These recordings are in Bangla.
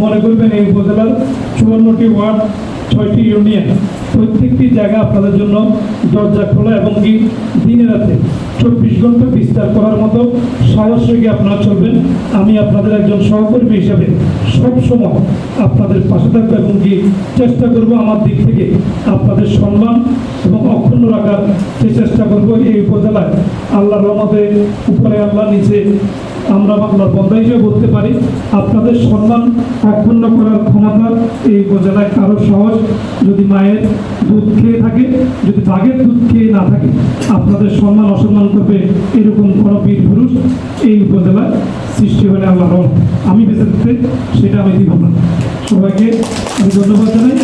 মনে করবেন এই উপজেলার চুয়ান্নটি ওয়ার্ড, ছয়টি ইউনিয়ন। প্রত্যেকটি জায়গা আপনাদের জন্য দরজা খোলা এবং কি দিনে রাতে চব্বিশ ঘণ্টা বিস্তার করার মতো সাহস রেখে আপনারা চলবেন। আমি আপনাদের একজন সহকর্মী হিসাবে সব সময় আপনাদের পাশে থাকব এবং কি চেষ্টা করব আমার দিক থেকে আপনাদের সম্মান এবং অক্ষুণ্ণ রাখার যে চেষ্টা করব এই উপজেলায়। আল্লাহর রহমতে উপরে আল্লাহ নিচে আমরা বাংলার বন্ধা হিসেবে বলতে পারি, আপনাদের সম্মান অক্ষুণ্ণ করার ক্ষমতা এই উপজেলায় কারও সহজ যদি মায়ের দুধ খেয়ে থাকে, যদি বাঘের দুধ খেয়ে না থাকে, আপনাদের সম্মান অসম্মান করবে এরকম কোনো বীর পুরুষ এই উপজেলায় সৃষ্টি হলে আল্লাহ। আমি বেঁচে থাকতে সেটা আমি দিব না সবাইকে আমি ধন্যবাদ জানাই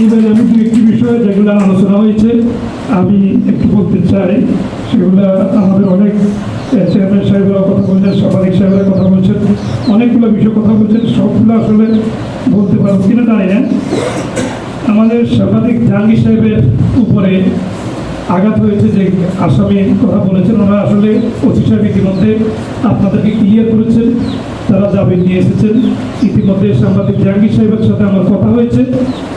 এইবারে আমি দু একটি বিষয়ে যেগুলো আলোচনা হয়েছে, আমি একটু বলতে চাই। সেগুলো আমাদের অনেক চেয়ারম্যান সাহেবরা কথা বলছেন, সাংবাদিক সাহেবরা কথা বলছেন, অনেকগুলো বিষয় কথা বলছেন, সবগুলো আসলে বলতে পারব কিনা জানি না। আমাদের সাংবাদিক জাহাঙ্গীর সাহেবের উপরে আঘাত হয়েছে যে আসামি কথা বলেছেন, ওনারা আসলে ওসি সাহেব ইতিমধ্যে আপনাদেরকে ক্লিয়ার করেছেন। তারা জামিন নিয়ে এসেছেন। ইতিমধ্যে সাংবাদিক জাহাঙ্গীর সাহেবের সাথে আমার কথা হয়েছে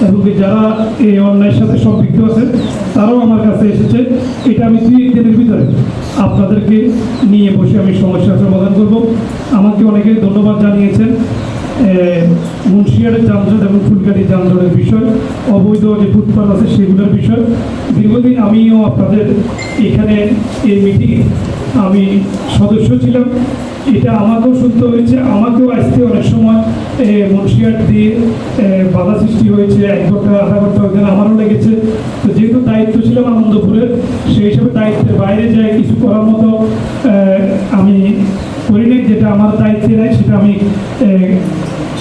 এবং যারা এই অন্যায়ের সাথে সম্পৃক্ত আছেন, তারাও আমার কাছে এসেছে। এটা আমি দুই একদিনের ভিতরে আপনাদেরকে নিয়ে বসে আমি সমস্যার সমাধান করব। আমাকে অনেকে ধন্যবাদ জানিয়েছেন। মুন্সিয়ারের যানজট এবং ফুলগাড়ি যানজটের বিষয়, অবৈধ যে ফুটপাথ আছে সেগুলোর বিষয়। দীর্ঘদিন আমিও আপনাদের এখানে এই মিটিংয়ে আমি সদস্য ছিলাম। এটা আমাকেও শুনতে হয়েছে, আমাকেও আসতে অনেক সময় মুন্সিয়ার দিয়ে বাধা সৃষ্টি হয়েছে, এক ঘণ্টা, আধা ঘণ্টা ওখানে আমারও লেগেছে। তো যেহেতু দায়িত্ব ছিলাম আনন্দপুরের, সেই হিসাবে দায়িত্বের বাইরে যায় কিছু করার মতো আমি করিনি যেটা আমার দায়িত্বে নেয় সেটা আমি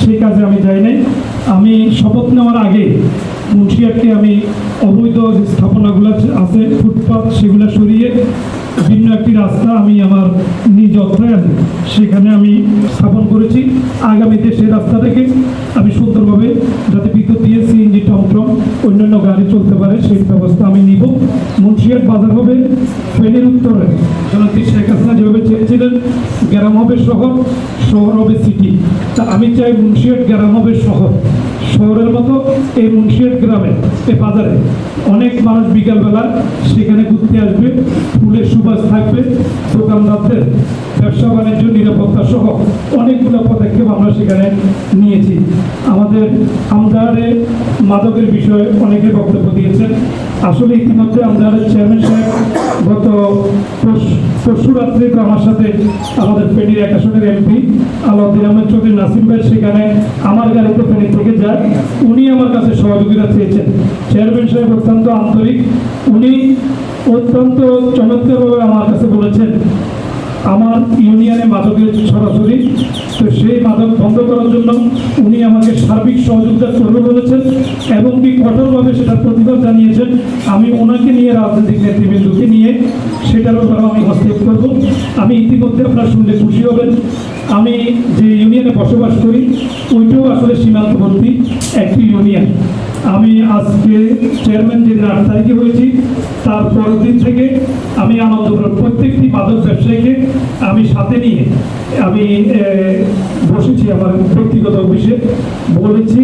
সেই কাজে আমি যাই নাই। আমি শপথ নেওয়ার আগে মুন্সিয়ারকে আমি অবৈধ যে স্থাপনাগুলো আছে ফুটপাথ সেগুলো সরিয়ে ভিন্ন একটি রাস্তা আমি আমার নিজ অর্থায়ন সেখানে আমি স্থাপন করেছি। আগামীতে সেই রাস্তা থেকে আমি সুন্দরভাবে যাতে বিদ্যুৎ দিয়ে সিএনজি টমটম অন্যান্য গাড়ি চলতে পারে, সেই ব্যবস্থা আমি নিব। মুন্সিয়ার বাজার হবে ফেনের উত্তরে। জনতি শেখ হাসিনা যেভাবে চেয়েছিলেন, গ্রাম হবে শহর শহর হবে সিটি। তা আমি চাই মুন্সিয়াট গ্রাম হবে শহর। শহরের মতো এই মুন্সিয়াট গ্রামে, এই বাজারে অনেক মানুষ বিকালবেলা সেখানে ঘুরতে আসবে, ফুলের সুবাস থাকবে, দোকানদারদের ব্যবসা বাণিজ্য নিরাপত্তা সহ অনেকগুলো পদক্ষেপ আমরা সেখানে নিয়েছি। আমাদের আমদারে মাদকের বিষয়ে অনেকে বক্তব্য দিয়েছেন। আসলে ইতিমধ্যে আমদারের চেয়ারম্যান সাহেব গত পরশু- রাত্রে তো আমার সাথে আমাদের ফেনীর এক আসনের এমপি আলাউদ্দিন আহমেদ চৌধুরী নাসিম ভাই সেখানে আমার গাড়িতে ফেনী থেকে যায়। উনি আমার কাছে সহযোগিতা চেয়েছেন। চেয়ারম্যান সাহেব অত্যন্ত আন্তরিক। উনি অত্যন্ত চমৎকারভাবে আমার কাছে বলেছেন আমার ইউনিয়নে মাদকের সরাসরি। তো সেই মাদক বন্ধ করার জন্য উনি আমাকে সার্বিক সহযোগিতা করবে বলেছেন এবং কি কঠোরভাবে সেটার প্রতিবাদ জানিয়েছেন। আমি ওনাকে নিয়ে রাজনৈতিক নেতৃবৃন্দকে নিয়ে সেটার ব্যাপারে আমি হস্তক্ষেপ করব। আমি ইতিমধ্যে আপনারা শুনলে খুশি হবেন। আমি যে ইউনিয়নে বসবাস করি, ওইটাও আসলে সীমান্তবর্তী একটি ইউনিয়ন। আমি আজকে চেয়ারম্যান যে আট তারিখে হয়েছি, তার পরের দিন থেকে আমি আনন্দপুরের প্রত্যেকটি মাদক ব্যবসায়ীকে আমি সাথে নিয়ে আমি বসেছি আমার ব্যক্তিগত অফিসে। বলেছি,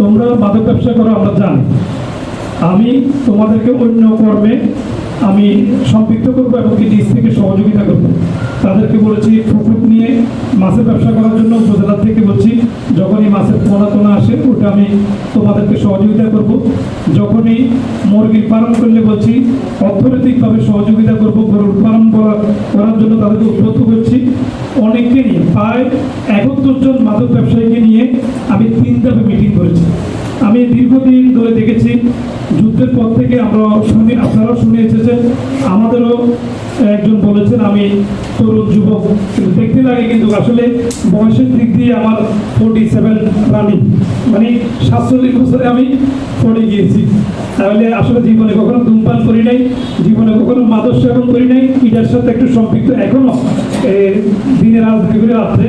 তোমরা মাদক ব্যবসা করো, আমরা জানি। আমি তোমাদেরকে অন্য কর্মে আমি সম্পৃক্ত করব এবং কি নিজ থেকে সহযোগিতা করব। তাদেরকে বলেছি পুকুর নিয়ে মাছের ব্যবসা করার জন্য উপজেলা থেকে বলছি যখনই মাছের পোনা টোনা আসে ওটা আমি তোমাদেরকে সহযোগিতা করব। যখনই মুরগির পালন করলে বলছি, অর্থনৈতিকভাবে সহযোগিতা করব গরুর পালন করা- করার জন্য তাদেরকে উদ্বুদ্ধ করছি। অনেককে নিয়ে, প্রায় একাত্তর জন মাদক ব্যবসায়ীকে নিয়ে আমি তিন ধাপে মিটিং করেছি। আমি দীর্ঘদিন ধরে দেখেছি, যুদ্ধের পর থেকে আমরা শুনে আপনারাও শুনে এসেছেন, আমাদেরও একজন বলেছেন আমি তরুণ যুবক কিন্তু দেখতে লাগে কিন্তু আসলে বয়সের দিক দিয়ে আমার ফোর্টি সেভেন রানিং মানে সাতচল্লিশ বছরে আমি পড়ে গিয়েছি। তাহলে আসলে জীবনে কখনো ধূমপান করি নাই জীবনে কখনো মাদক সেবন করি নাই এটার সাথে একটু সম্পৃক্ত এখনও। এ, দিনের রাজনীতি করে রাত্রে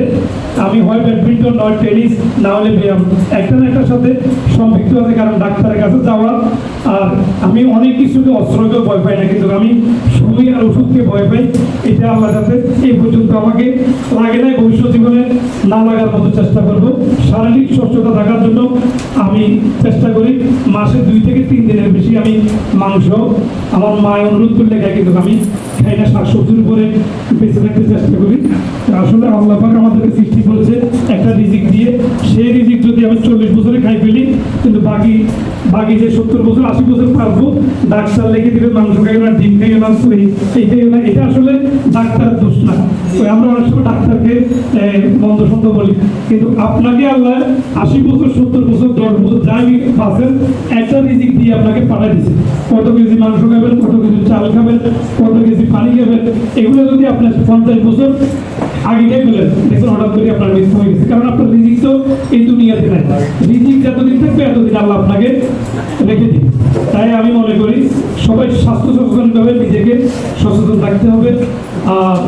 আমি হয় ব্যাডমিন্টন নয় টেনিস না হলে ব্যায়াম একটা না একটার সাথে সম্পৃক্ত আছে কারণ ডাক্তারের কাছে যাওয়া আর আমি অনেক কিছুকে অস্ত্রকেও ভয় পাই না কিন্তু আমি সুই আর ওষুধকে ভয় পাই? এটা আল্লাহ যাতে এই পর্যন্ত আমাকে লাগে নাই। ভবিষ্যৎ জীবনে না লাগার মতো চেষ্টা করব। শারীরিক সুস্বাস্থ্যতা থাকার জন্য আমি চেষ্টা করি। মাসে দুই থেকে তিন দিনের বেশি আমি মাংস, আমার মায়ের অনুরোধ করলে খাই, কিন্তু আমি খাই না। শাকসবজির উপরে বেঁচে থাকতে চেষ্টা করি। আসলে আল্লাহ পাক আমাদেরকে সৃষ্টি করেছে একটা রিজিক দিয়ে। সেই রিজিক যদি আমি চল্লিশ বছরে খাই ফেলি, কিন্তু বাকি বাকি যে সত্তর বছর, আশি বছর পারব, ডাক্তার লিখে দিবে, মাংস খাইও না, ডিম খাইও না, এই এই খাইও না, এটা আসলে ডাক্তারের দোষ না। ওই আমরা অনেক সময় ডাক্তারকে মন্দ সন্দ বলি। কিন্তু আপনাকে আল্লাহ আশি বছর, সত্তর বছর, দশ বছর যাই পাচ্ছেন একটা রিজিক দিয়ে আপনাকে পাঠাই দিচ্ছে কত কেজি মাংস খাবেন, কত কেজি চাল খাবেন, কত কেজি পানি খাবেন, এগুলো যদি আপনার পঞ্চাশ বছর আগে খেয়ে ফেলেন। দেখুন হঠাৎ করে আপনার মৃত্যু হয়ে গেছে। কারণ আপনার রিজিক তো এই দুনিয়াতে নাই। রিজিক যতদিন থাকবে, এতদিন আল্লাহ আপনাকে রেখে দিন তাই আমি মনে করি, সবাই স্বাস্থ্য সচেতনভাবে নিজেকে সচেতন থাকতে হবে। আর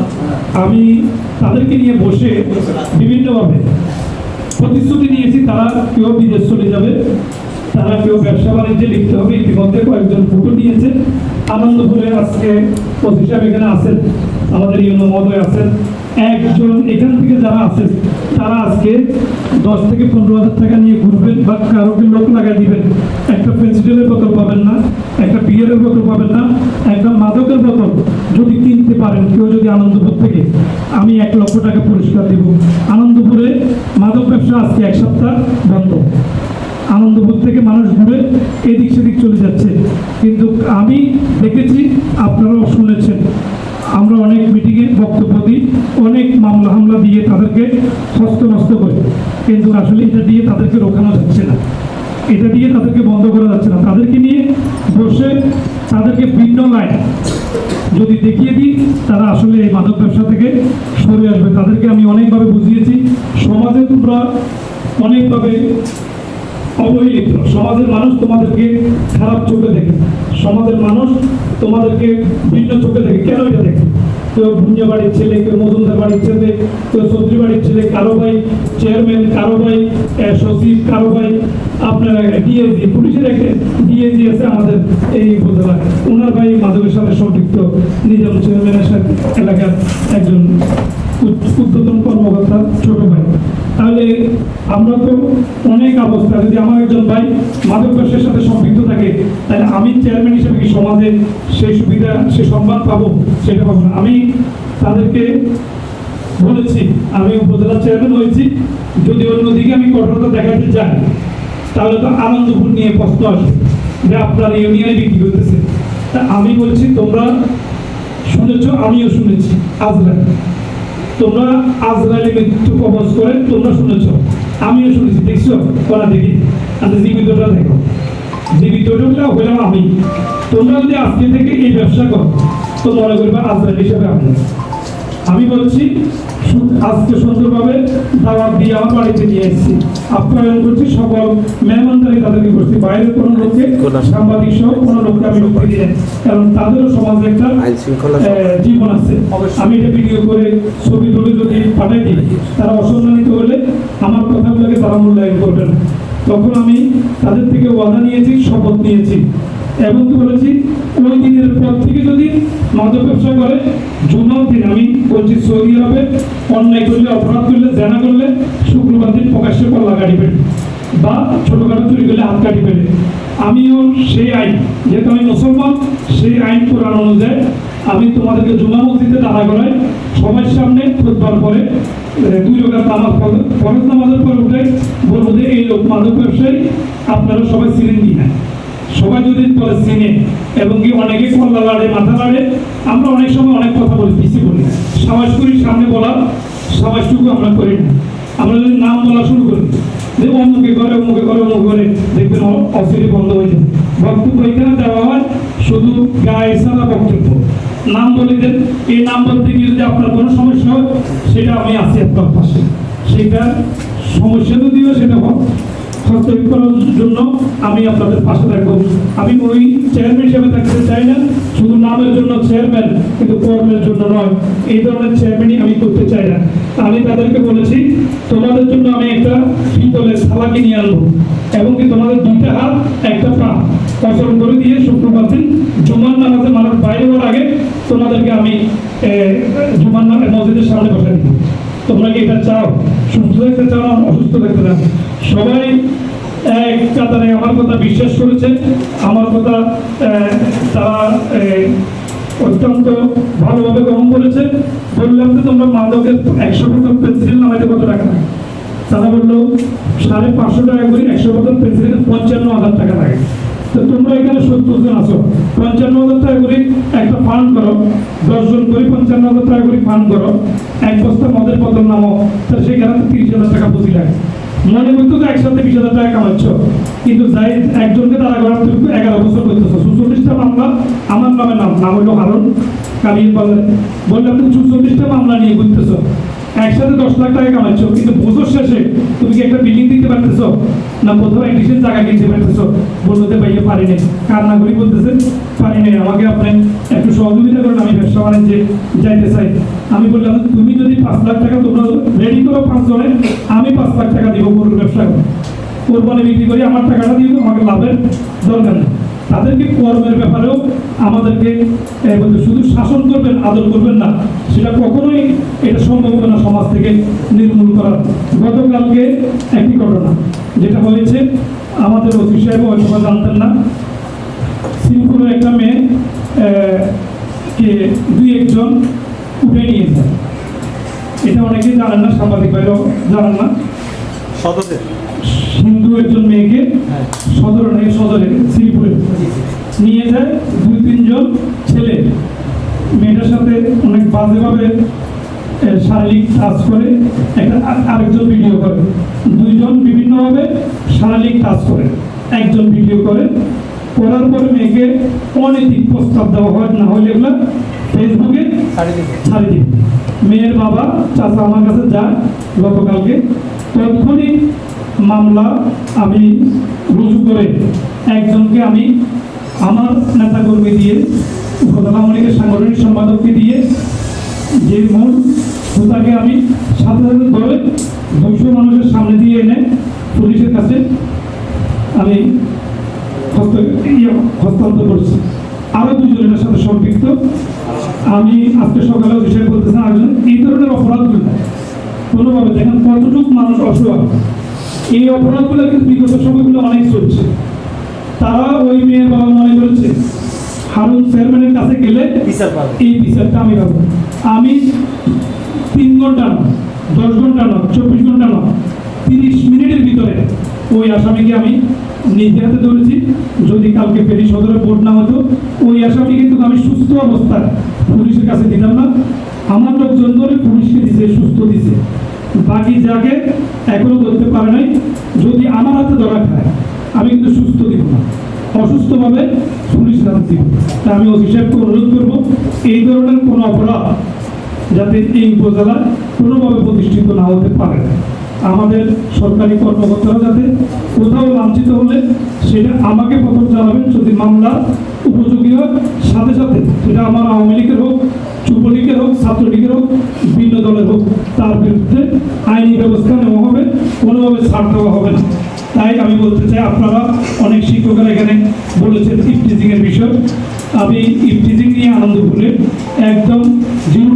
আমি তাদেরকে নিয়ে বসে বিভিন্নভাবে প্রতিশ্রুতি নিয়েছি, তারা কেউ বিদেশ চলে যাবে, তারা কেউ ব্যবসা বাণিজ্যে লিখতে হবে। ইতিমধ্যে কয়েকজন ফটো নিয়েছে আনন্দপুরে আজকে পঁচিশ এখানে আছেন, আমাদের ইউনো মহোদয় আছেন। একজন এখান থেকে যারা আছেন তারা আজকে দশ থেকে পনেরো হাজার টাকা নিয়ে ঘুরবেন বা কারোকে লোক লাগাই দিবেন। একটা পেন্সিলের বোতল পাবেন না, একটা বিয়ারের বোতল পাবেন না, একটা মাদকের বোতল যদি কিনতে পারেন, কেউ যদি আনন্দপুর থেকে। আমি এক লক্ষ টাকা পুরস্কার দেব। আনন্দপুরে মাদক ব্যবসা আজকে এক সপ্তাহ বন্ধ। আনন্দপুর থেকে মানুষ ঘুরে এদিক সেদিক চলে যাচ্ছে। কিন্তু আমি দেখেছি, আপনারাও শুনেছেন অনেক মিটিংয়ে বক্তব্য দিই, অনেক মামলা হামলা দিয়ে তাদেরকে হস্তনস্ত করি। কিন্তু আসলে এটা দিয়ে তাদেরকে রোখানো যাচ্ছে না। এটা দিয়ে তাদেরকে বন্ধ করা যাচ্ছে না। তাদেরকে নিয়ে বসে তাদেরকে ভিন্ন লাইন যদি দেখিয়ে দিই, তারা আসলে এই মাদক ব্যবসা থেকে সরে আসবে। তাদেরকে আমি অনেকভাবে বুঝিয়েছি। সমাজে তোমরা অনেকভাবে অবহেলিত। সমাজের মানুষ তোমাদেরকে খারাপ চোখে দেখে। সমাজের মানুষ তোমাদেরকে ভিন্ন চোখে দেখে। কেন এটা দেখে? কেউ ভুঞ্জা বাড়ির ছেলে, কেউ মজুমদার বাড়ির ছেলে, কেউ চৌধুরী বাড়ির ছেলে, কারও ভাই চেয়ারম্যান, কারও ভাই সচিব, কারও ভাই, আপনার ডিএজি পুলিশের একটা ডিএজি আছে আমাদের এই উপজেলায়। ওনার ভাই মাদকের সাথে সম্পৃক্ত নিজাম চেয়ারম্যানের সাথে এলাকার একজন উচ্চ- কর্মকর্তা ছোট ভাই। তাহলে আমরা তো অনেক অবস্থা, যদি আমার একজন ভাই মাদক ব্যবসার সাথে সম্পৃক্ত থাকে, তাহলে আমি চেয়ারম্যান হিসেবে কি সমাজে সেই সুবিধা, সে সম্মান পাবো? সেটা পাবো না। আমি তাদেরকে বলেছি, আমি উপজেলা চেয়ারম্যান হয়েছি, যদি অন্যদিকে আমি কঠোরতা দেখাতে যাই তাহলে তো আনন্দপুর নিয়ে প্রশ্ন আসবে যে আপনার ইউনিয়নে বিক্রি করতেছে তা আমি বলছি, তোমরা শুনেছ, আমিও শুনেছি আজরা তোমরা আজরাইলে মৃত্যু কবজ করে তোমরা শুনেছ। আমিও শুনেছি, দেখছ? করা দেখি। আমি জীবিতটা দেখো। জীবিতটা হইলাম আমি। তোমরা যদি আজকে থেকে এই ব্যবসা করো, তো মনে করবে আজরাইল হিসাবে আমি। আমি বলছি আজকে সুন্দরভাবে দাওয়াত দিয়ে আমার বাড়িতে নিয়ে এসেছি। আপ্যায়ন করছি সকল মেহমানদারি তাদেরকে করছি। বাইরের কোনো লোককে সাংবাদিক সহ কোনো লোককে আমি ঢুকতে দিই না। কারণ তাদেরও সমাজে একটা জীবন আছে। আমি এটা ভিডিও করে ছবি তুলে যদি পাঠাই দিই তারা অসম্মানিত হলে আমার কথাগুলোকে তারা মূল্যায়ন করবে না। তখন আমি তাদের থেকে ওয়াদা নিয়েছি শপথ নিয়েছি। এবং কি বলেছি? ওই দিনের পর থেকে যদি মাদক ব্যবসা করে, জুমার দিন আমি বলছি, সৌদি আরবে অন্যায় করলে, অপরাধ করলে, জানা করলে, শুক্রবার দিন প্রকাশ্যে গাড়ি পেটে বা ছোটখাটো চুরি করলে হাত কাটি পেলে আমিও সেই আইন, যেহেতু আমি মুসলমান, সেই আইন কোরআন অনুযায়ী আমি তোমাদেরকে জুমা মসজিদে দাঁড়া করাই। সবার সামনে খুতবার পরে দুই রকাত নামাজ ফরজ নামাজের পরে উঠে বলব যে, এই লোক মাদক ব্যবসায়ী, আপনারা সবাই চিনেন কি না। সবাই যদি পরে চিনে এবং কি অনেকে কল্লা লাড়ে, মাথা লাড়ে আমরা অনেক সময় অনেক কথা বলি পিছিয়ে বলি। সাবাস করি, সামনে বলা, সাবাসটুকু আমরা করি না। আমরা যদি নাম বলা শুরু করি, যে অমুকে করে অমুকে করে, অমুক করে, দেখবেন অ- অচিরে বন্ধ হয়ে যায়। বক্তব্য এখানে দেওয়া হয়, শুধু গায়ে সারা বক্তব্য। নাম বলে দেন, এই নাম বলতে গিয়ে যদি আপনার কোনো সমস্যা হয়, সেটা আমি আছি আপনার পাশে। সেটা সমস্যা যদিও সেটা হোক করার জন্য আমি আপনাদের পাশে থাকব। আমি ওই চেয়ারম্যান হিসেবে থাকতে চাই না শুধু নামের জন্য চেয়ারম্যান কিন্তু কর্মের জন্য নয়। এই ধরনের চেয়ারম্যানই আমি করতে চাই না। আমি তাদেরকে বলেছি তোমাদের জন্য আমি একটা পিতলের থালা কিনে আনব এবং কি তোমাদের দুইটা হাত একটা পা ফসল করে দিয়ে শুক্রবার দিন জুমার নামাজে মানুষ বাইরে হওয়ার আগে তোমাদেরকে আমি এ, জুমার নামে মসজিদের সামনে বসে দিব। তোমরা কি এটা চাও? সুস্থ দেখতে চাও অসুস্থ দেখতে চাও? সবাই এক আমার কথা বিশ্বাস করেছে আমার কথা তারা অত্যন্ত ভালোভাবে গ্রহণ করেছে বললাম যে, তোমরা মাদকের একশো বোতল পেন্সিল নামাইতে কত টাকা? তারা বলল, সাড়ে পাঁচশো টাকা করে একশো বোতল পেন্সিলের পঞ্চান্ন হাজার টাকা লাগে। তো তোমরা এখানে সত্তর জন আসো পঞ্চান্ন হাজার টাকা করে একটা ফান্ড করো। দশজন করে পঞ্চান্ন হাজার টাকা করে ফান্ড করো। এক বস্তা মদের বোতল নামো তো সেখানে তিরিশ হাজার টাকা পুঁজি লাগে। মনে করতো তো একসাথে বিশ হাজার টাকা কামাচ্ছ। কিন্তু যাই একজনকে তারা করার তুমি এগারো বছর করতেছো। সুচল্লিশটা মামলা, আমার নামে নাম নাম হলো হারুন কালিয়ে বাজারে বললাম, তুমি সুচল্লিশটা মামলা নিয়ে ঘুরতেছো। একসাথে দশ লাখ টাকা কামাচ্ছ, কিন্তু বছর শেষে তুমি কি একটা বিল্ডিং দিতে পারতেছো? না কোথাও একদিন জায়গা কিনতে পারতেছো? বলল যে, ভাইয়া, পারিনি। কান্না করি বলতেছে পারিনি। আমাকে আপনি একটু সহযোগিতা করেন, আমি ব্যবসা বাণিজ্যে যাইতে চাই। আমি বললাম, তুমি যদি পাঁচ লাখ টাকা তোমরা রেডি করো পাঁচ জনে আমি পাঁচ লাখ টাকা দিব গরুর ব্যবসা করো। কোরবানি বিক্রি করে আমার টাকাটা দিয়ে আমাকে লাভের দরকার নেই। তাদেরকে কর্মের ব্যাপারেও আমাদেরকে শুধু শাসন করবেন, আদর করবেন না, সেটা কখনোই এটা সম্ভব না সমাজ থেকে নির্মূল করার। গতকালকে একটি ঘটনা, যেটা হয়েছে, আমাদের অফিস সাহেব বা জানতেন না। সিঙ্গুর একটা মেয়ে কে, দুই একজন উঠে নিয়ে যায় এটা অনেকেই জানেন না সাংবাদিক ভাইরাও জানেন না। সদস্য। হিন্দু একজন মেয়েকে হ্যাঁ। সদর নেই সদরে শ্রীপুরে নিয়ে যায় দুই তিনজন ছেলে। মেয়েটার সাথে অনেক বাজেভাবে শারীরিক কাজ করে একটা আরেকজন ভিডিও করে। দুইজন বিভিন্নভাবে শারীরিক কাজ করে একজন ভিডিও করে। করার পরে মেয়েকে অনৈতিক প্রস্তাব দেওয়া হয় না হলে এগুলো ফেসবুকে ছাড়ি দিন মেয়ের বাবা চাচা আমার কাছে যায় গতকালকে। তৎক্ষণিক মামলা আমি রুজু করে একজনকে আমি আমার নেতাকর্মী দিয়ে উপজেলা সাংগঠনিক সম্পাদককে দিয়ে যে মূল তাকে আমি সাথে সাথে ধরে দুশো মানুষের সামনে দিয়ে এনে পুলিশের কাছে আমি ইয়ে হস্তান্তর করছি। আরও দুজন এটার সাথে সম্পৃক্ত। আমি আজকে সকালে বিষয় বলতেছি আরেকজন এই ধরনের অপরাধগুলো কোনোভাবে দেখেন কতটুকু মানুষ অসহায় এই অপরাধগুলো কিন্তু বিগত সময়গুলো অনেক চলছে। তারা ওই মেয়ের বাবা মনে করেছে হারুন চেয়ারম্যানের কাছে গেলে এই বিচারটা আমি পাবো। আমি তিন ঘণ্টা না দশ ঘণ্টা না চব্বিশ ঘণ্টা না তিরিশ মিনিটের ভিতরে ওই আসামিকে আমি নিজে হাতে ধরেছি। যদি কালকে ফেরি সদরে ভোট না হতো, ওই আসামি কিন্তু আমি সুস্থ অবস্থায় পুলিশের কাছে দিতাম না। আমার লোকজন ধরে পুলিশকে দিছে, সুস্থ দিছে। বাকি যাকে এখনও ধরতে পারে নাই, যদি আমার হাতে ধরা খায়, আমি কিন্তু সুস্থ দিব না। অসুস্থভাবে পুলিশ হাতে দিব তা আমি সাহেবকে অনুরোধ করব, এই ধরনের কোনো অপরাধ যাতে এই উপজেলায় কোনোভাবে প্রতিষ্ঠিত না হতে পারে। আমাদের সরকারি কর্মকর্তারা যাতে কোথাও লাঞ্ছিত হলে সেটা আমাকে প্রথম জানাবেন যদি মামলা উপযোগী হয়। সাথে সাথে সেটা আমার আওয়ামী লীগের হোক যুবলীগের হোক ছাত্রলীগের হোক, ভিন্ন দলের হোক, তার বিরুদ্ধে আইনি ব্যবস্থা নেওয়া হবে, কোনোভাবে ছাড় দেওয়া হবে না। তাই আমি বলতে চাই, আপনারা অনেক শিক্ষকেরা এখানে বলেছেন ইফটিজিংয়ের বিষয়। আমি ইফটিজিং নিয়ে আনন্দপুরে একদম জিরো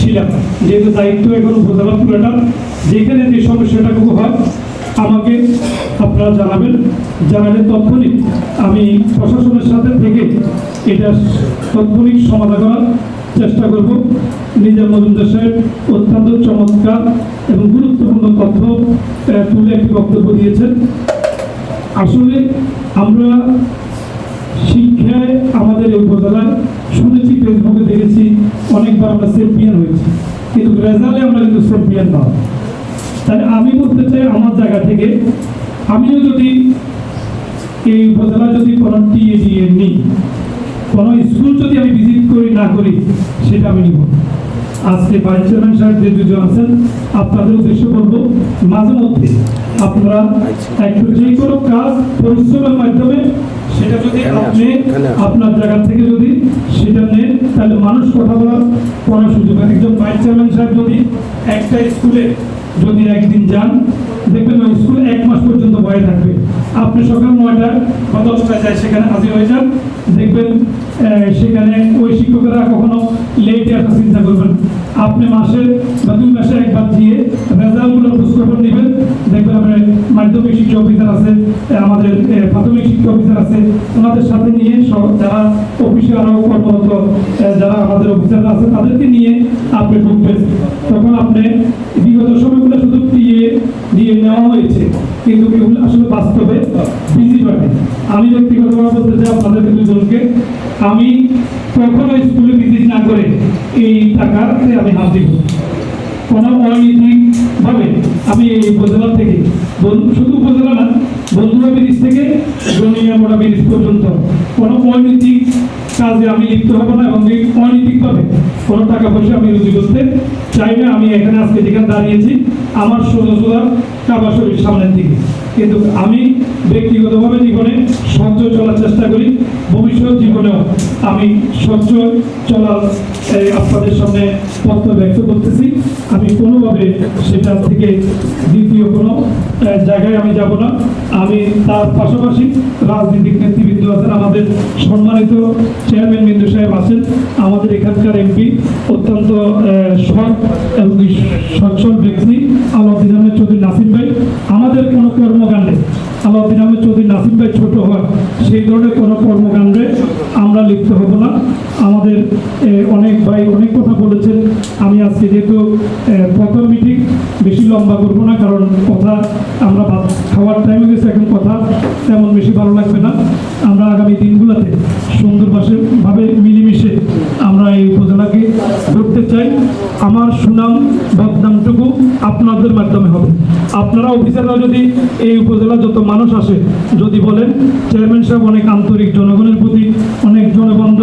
ছিলাম যেহেতু দায়িত্ব এখন উপজেলা পুরোটা, যেখানে যে সমস্যাটাটুকু হয়, আমাকে আপনারা জানাবেন, জানালে তৎক্ষণিক আমি প্রশাসনের সাথে থেকে এটা তৎক্ষণিক সমাধান করার চেষ্টা করব। নিজের মজুমদার সাহেব অত্যন্ত চমৎকার এবং গুরুত্বপূর্ণ তথ্য তুলে একটি বক্তব্য দিয়েছেন। আসলে আমরা শিক্ষায় আমাদের উপজেলায় শুনেছি, ফেসবুকে দেখেছি, অনেকবার আমরা চ্যাম্পিয়ন হয়েছি। কিন্তু রেজাল্টে আমরা কিন্তু চ্যাম্পিয়ন না। তাই আমি বলতে চাই, আমার জায়গা থেকে আমিও যদি এই উপজেলা যদি কোনো টিএডিএ নিই, কোনো স্কুল যদি আমি ভিজিট করি, না করি, সেটা আমি নিব আজকে ভাইস চেয়ারম্যান সাহেব যে দুজন আছেন, আপনাদের উদ্দেশ্য বলব, মাঝে মধ্যে আপনারা একটু যে কোনো কাজ, পরিশ্রমের মাধ্যমে সেটা যদি আপনি আপনার জায়গা থেকে যদি সেটা নেন তাহলে মানুষ কথা বলার করার সুযোগ। একজন ভাইস চেয়ারম্যান সাহেব যদি একটা স্কুলে যদি একদিন যান দেখবেন ওই স্কুলে এক মাস পর্যন্ত ভয় থাকবে। আপনি সকাল নয়টা বা দশটায় যায় সেখানে হাজির হয়ে যান দেখবেন সেখানে ওই শিক্ষকেরা কখনো লেটে আসার চিন্তা করবেন আপনি মাসে বা দুই মাসে একবার দিয়ে রেজাল্টগুলোর খোঁজখবর নেবেন। দেখবেন আপনার মাধ্যমিক শিক্ষা অফিসার আছে আমাদের প্রাথমিক শিক্ষা অফিসার আছে ওনাদের সাথে নিয়ে যারা অফিসে আরও কর্মরত যারা আমাদের অফিসার আছে, তাদেরকে নিয়ে আপনি ঢুকবেন। তখন আপনি বিগত সময়গুলো শুধু দিয়ে দিয়ে নেওয়া হয়েছে। কিন্তু এগুলো আসলে বাস্তবে বিজি পাবে আমি ব্যক্তিগতভাবে বলতে চাই আপনাদের দুজনকে, আমি কখনো স্কুলে ভিজিট না করে এই টাকাতে আমি হাত দিব। কোনো অনৈতিক ভাবে আমি এই উপজেলা থেকে শুধু উপজেলা না বন্ধুরা ব্রিজ থেকে জনিয়া মোড়া ব্রিজ পর্যন্ত কোনো অনৈতিক কাজে আমি লিপ্ত হব না এবং অনৈতিকভাবে কোনো টাকা পয়সা আমি রুজি করতে চাই না। আমি এখানে আজকে যেখানে দাঁড়িয়েছি, আমার সোজা শরীর সামনের দিকে। কিন্তু আমি ব্যক্তিগতভাবে জীবনে সহ্য চলার চেষ্টা করি ভবিষ্যৎ জীবনেও আমি সহ্য চলার এই, আপনাদের সামনে পত্র ব্যক্ত করতেছি। আমি কোনোভাবে সেটা থেকে দ্বিতীয় কোনো জায়গায় আমি যাব না। আমি তার পাশাপাশি রাজনৈতিক নেতৃবৃন্দ আছেন আমাদের সম্মানিত চেয়ারম্যান বিন্দু সাহেব আছেন আমাদের এখানকার এমপি অত্যন্ত সৎ এবং সচ্ছল ব্যক্তি আলাউদ্দিন আহমেদ চৌধুরী নাসিম ভাই আমাদের কোনো কর্মকাণ্ডে আলাউদ্দিন আহমেদ চৌধুরী নাসিম ভাই ছোট হয় সেই ধরনের কোনো কর্মকাণ্ডে আমরা লিপ্ত হব না। আমাদের অনেক ভাই অনেক কথা বলেছেন। আমি আজকে যেহেতু প্রথম মিটিং বেশি লম্বা করব না, কারণ কথা আমরা খাওয়ার টাইমে গেছে এখন কথা তেমন বেশি ভালো লাগবে না। আমরা আগামী দিনগুলোতে সুন্দরভাবে ভাবে মিলেমিশে আমরা এই উপজেলাকে ধরতে চাই। আমার সুনাম, বদনামটুকু আপনাদের মাধ্যমে হবে। আপনারা অফিসাররা যদি এই উপজেলা যত মানুষ আসে, যদি বলেন, চেয়ারম্যান সাহেব অনেক আন্তরিক, জনগণের প্রতি অনেক জনবন্ধ,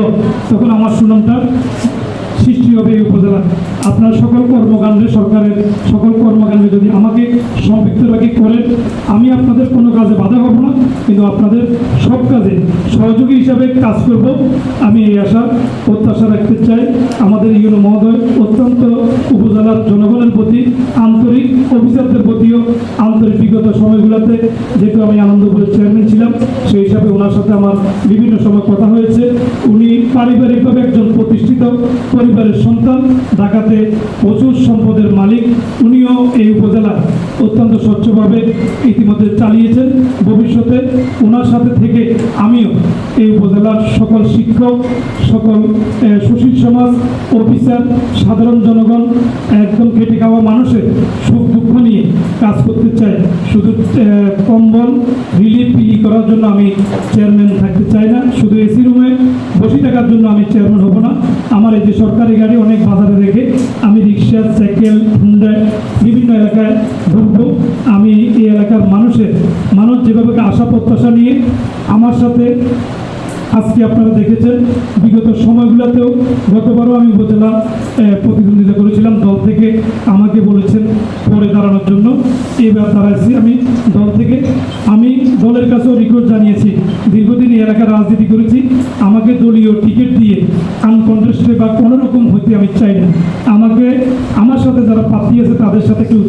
তখন আমার সুনামটা সৃষ্টি হবে এই উপজেলা। আপনার সকল কর্মকাণ্ডে সরকারের সকল কর্মকাণ্ডে যদি আমাকে সম্পৃক্ত রাখি করেন, আমি আপনাদের কোনো কাজে বাধা হব না, কিন্তু আপনাদের সব কাজে সহযোগী হিসাবে কাজ করব। আমি এই আশা, প্রত্যাশা রাখতে চাই। আমাদের ইউনো মহোদয় অত্যন্ত উপজেলার জনগণের প্রতি আন্তরিক অফিসারদের প্রতিও সময়গুলোতে যেহেতু আমি আনন্দপুরের চেয়ারম্যান ছিলাম, সেই হিসাবে ওনার সাথে আমার বিভিন্ন সময় কথা হয়েছে। উনি পারিবারিকভাবে একজন প্রতিষ্ঠিত পরিবারের সন্তান, ঢাকাতে প্রচুর সম্পদের মালিক। উনিও এই উপজেলা অত্যন্ত স্বচ্ছভাবে ইতিমধ্যে চালিয়েছেন। ভবিষ্যতে ওনার সাথে থেকে আমিও এই উপজেলার সকল শিক্ষক, সকল সুশীল সমাজ, অফিসার, সাধারণ জনগণ, একদম খেটে খাওয়া মানুষের সুখ দুঃখ নিয়ে কাজ করতে চাই শুধু কম্বল রিলিফ বিলি করার জন্য আমি চেয়ারম্যান থাকতে চাই না। শুধু এসি রুমে বসে থাকার জন্য আমি চেয়ারম্যান হব না। আমার এই যে সরকারি গাড়ি অনেক বাজারে রেখে আমি রিক্সা, সাইকেল হুন্ডায় বিভিন্ন এলাকায় ঢুকবো। আমি এই এলাকার মানুষের, মানুষ যেভাবে আশা প্রত্যাশা নিয়ে আমার সাথে আজকে আপনারা দেখেছেন, বিগত সময়গুলোতেও গতবারও আমি উপজেলা প্রতিদ্বন্দ্বিতা করেছিলাম। দল থেকে আমাকে বলেছেন পরে দাঁড়ানোর জন্য। এবার দাঁড়াইছি আমি দল থেকে। আমি দলের কাছেও রিকোয়েস্ট জানিয়েছি। দীর্ঘদিন এই এলাকার রাজনীতি করেছি। আমাকে দলীয় টিকিট দিয়ে আনকন্টেস্টে বা কোনো রকম হইতে আমি চাই না। আমাকে, আমার সাথে যারা প্রার্থী আছে, তাদের সাথে একটু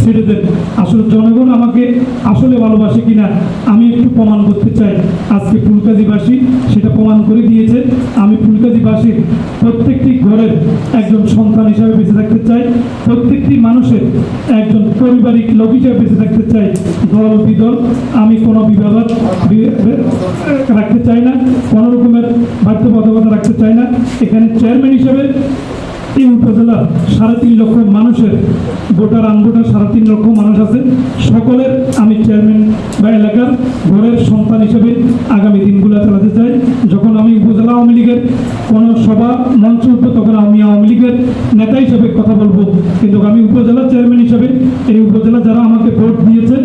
ছেড়ে দেন। আসলে জনগণ আমাকে আসলে ভালোবাসে কিনা, আমি একটু প্রমাণ করতে চাই। আজকে ফুলকাজিবাসী সেটা প্রমাণ করে দিয়েছে। আমি ফুলকাজিবাসীর প্রত্যেকটি ঘরের একজন সন্তান হিসাবে বেঁচে থাকতে চাই। প্রত্যেকটি মানুষের একজন পারিবারিক লোক হিসাবে বেঁচে থাকতে চাই। দল বিদল, আমি কোনো বিবাদ রাখতে চাই না, কোনো রকমের বাধ্যবাধকতা রাখতে চাই না। এখানে চেয়ারম্যান হিসেবে এই উপজেলা সাড়ে তিন লক্ষ মানুষের ভোটার আনভোটার সাড়ে তিন লক্ষ মানুষ আছে। সকলের আমি চেয়ারম্যান বা এলাকার ঘরের সন্তান হিসেবে আগামী দিনগুলো চালাতে চাই। যখন আমি উপজেলা আওয়ামী লীগের কোনো সভা মঞ্চ উঠবো, তখন আমি আওয়ামী লীগের নেতা হিসেবে কথা বলব। কিন্তু আমি উপজেলা চেয়ারম্যান হিসেবে এই উপজেলা যারা আমাকে ভোট দিয়েছে,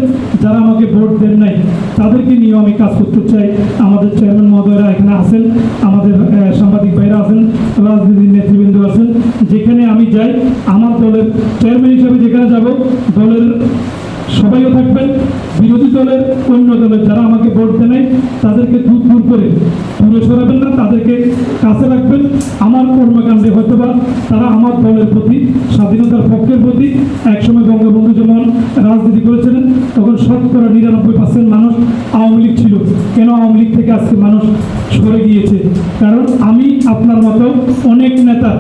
যারা আমাকে ভোট দেন নাই, তাদেরকে নিয়েও আমি কাজ করতে চাই। আমাদের চেয়ারম্যান মহোদয়রা এখানে আছেন, আমাদের সাংবাদিক ভাইরা আছেন, রাজনীতির নেতৃবৃন্দ আছেন। যেখানে আমি যাই, আমার দলের চেয়ারম্যান হিসেবে যেখানে যাব, দলের সবাইও থাকবেন, বিরোধী দলের অন্য দলের যারা আমাকে ভোট দেয় তাদেরকে দূর দূর করে দূরে সরাবেন না, তাদেরকে কাছে রাখবেন। আমার কর্মকাণ্ডে হয়তো বা তারা আমার দলের প্রতি, স্বাধীনতার পক্ষের প্রতি একসময় বঙ্গবন্ধু যেমন রাজনীতি করেছিলেন, তখন শতকরা নিরানব্বই পার্সেন্ট মানুষ আওয়ামী লীগ ছিল। কেন আওয়ামী লীগ থেকে আজকে মানুষ সরে গিয়েছে? কারণ আমি আপনার মতো অনেক নেতা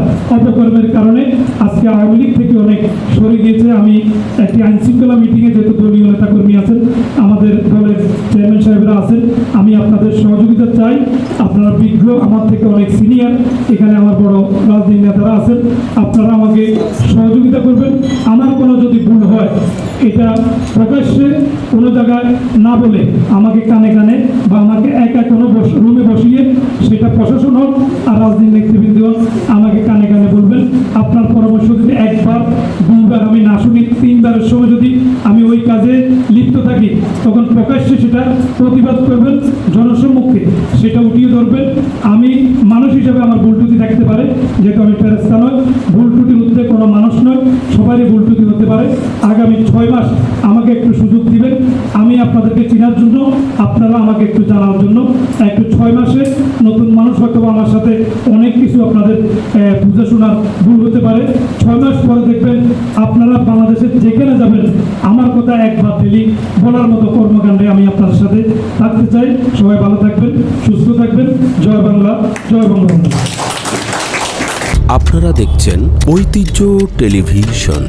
অপকর্মের কারণে আজকে আওয়ামী লীগ থেকে অনেক সরে গিয়েছে। আমি একটি আইনশৃঙ্খলা মিটিংয়ে যেহেতু দলীয় নেতাকর্মী আছেন, আমাদের দলের চেয়ারম্যান সাহেবরা আছেন, আমি আপনাদের সহযোগিতা চাই। আপনারা বিজ্ঞ আমার থেকে অনেক সিনিয়র এখানে আমার বড় রাজনীতি নেতারা আছেন। আপনারা আমাকে সহযোগিতা করবেন। আমার কোনো যদি ভুল হয় এটা প্রকাশ্যে কোনো জায়গায় না বলে আমাকে কানে কানে বা আমাকে একা কোনো রুমে বসিয়ে সেটা প্রশাসন হোক আর রাজনীতি নেতৃবৃন্দ আমাকে কানে কানে বলবেন। আপনার পরামর্শ যদি একবার, দুইবার আমি না শুনি, তিনবারের সময় যদি আমি ওই কাজে লিপ্ত থাকি, তখন প্রকাশ্যে সেটা প্রতিবাদ করবেন জনসম্মুখে। সেটা উঠিয়ে ধরবেন। আমি মানুষ হিসেবে আমার ভুল ত্রুটি থাকতে পারে, যেহেতু আমি ফেরেস্তা নয় ভুল ত্রুটির উত্তরে কোনো মানুষ নয় সবারই ভুল ত্রুটি হতে পারে। আগামী ছয় মাস আমাকে একটু সুযোগ দিবেন। আমি আপনাদেরকে চেনার জন্য আপনারা আমাকে একটু জানার জন্য। একটু ছয় মাসে নতুন মানুষ হয়তো আমার সাথে অনেক কিছু আপনাদের আহ, বুঝে শোনার ভুল হতে পারে। ছয় মাস পরে দেখবেন আপনারা বাংলাদেশের যেখানে যাবেন আমার কথা একবার দিলি বলার মতো কর্মকাণ্ডে আমি আপনার সাথে থাকতে চাই। সবাই ভালো থাকবেন সুস্থ থাকবেন। জয় বাংলা জয় বঙ্গবন্ধু। আপনারা দেখছেন ঐতিহ্য টেলিভিশন।